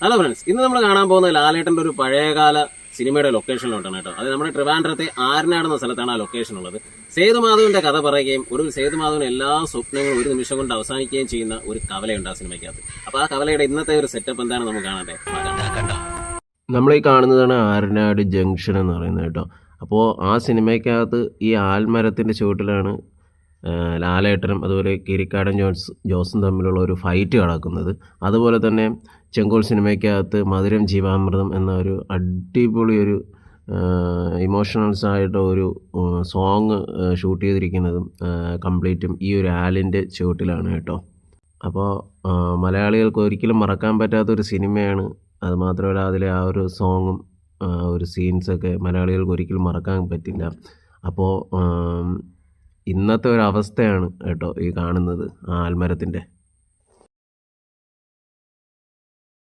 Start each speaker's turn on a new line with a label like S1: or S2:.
S1: Hello friends ഇന്ന് നമ്മൾ കാണാൻ പോകുന്ന ലാലേട്ടന്റെ ഒരു പഴയകാല സിനിമയുടെ ലൊക്കേഷനിലോട്ടാണ് കേട്ടോ. അത് നമ്മുടെ ട്രിവാൻഡ്രത്തെ ആരനാട് എന്ന സ്ഥലത്താണ് ആ ലൊക്കേഷൻ ഉള്ളത് സേതുമാധവന്റെ കഥ പറയുകയും ഒരു സേതുമാധവൻ എല്ലാ സ്വപ്നങ്ങളും ഒരു നിമിഷം കൊണ്ട് അവസാനിക്കുകയും ചെയ്യുന്ന ഒരു കവലയുണ്ട് ആ സിനിമയ്ക്കകത്ത്. അപ്പൊ ആ കവലയുടെ ഇന്നത്തെ ഒരു സെറ്റപ്പ് എന്താണ് നമുക്ക് കാണണ്ടേ
S2: നമ്മൾ ഈ കാണുന്നതാണ് ആരനാട് ജംഗ്ഷൻ എന്ന് പറയുന്നത് കേട്ടോ. അപ്പോൾ ആ സിനിമയ്ക്കകത്ത് ഈ ആൽമരത്തിന്റെ ചുവട്ടിലാണ് ലാലേട്ടനും അതുപോലെ കിരിക്കാടൻ ജോൺസ് ജോസും തമ്മിലുള്ള ഒരു ഫൈറ്റ് നടക്കുന്നത്. അതുപോലെ തന്നെ ചെങ്കോൾ സിനിമയ്ക്കകത്ത് മധുരം ജീവാമൃതം എന്ന ഒരു അടിപൊളി ഒരു ഇമോഷണൽസ് ആയിട്ട് ഒരു സോങ് ഷൂട്ട് ചെയ്തിരിക്കുന്നതും കംപ്ലീറ്റും ഈ ഒരു ആലിന്റെ ചുവട്ടിലാണ് കേട്ടോ. അപ്പോൾ മലയാളികൾക്ക് ഒരിക്കലും മറക്കാൻ പറ്റാത്ത ഒരു സിനിമയാണ് അതുമാത്രമല്ല അതിലെ ആ ഒരു സോങ്ങും ഒരു സീൻസൊക്കെ മലയാളികൾക്ക് ഒരിക്കലും മറക്കാൻ പറ്റില്ല. അപ്പോൾ ഇന്നത്തെ ഒരു അവസ്ഥയാണ് കേട്ടോ ഈ കാണുന്നത് ആ ആൽമരത്തിന്റെ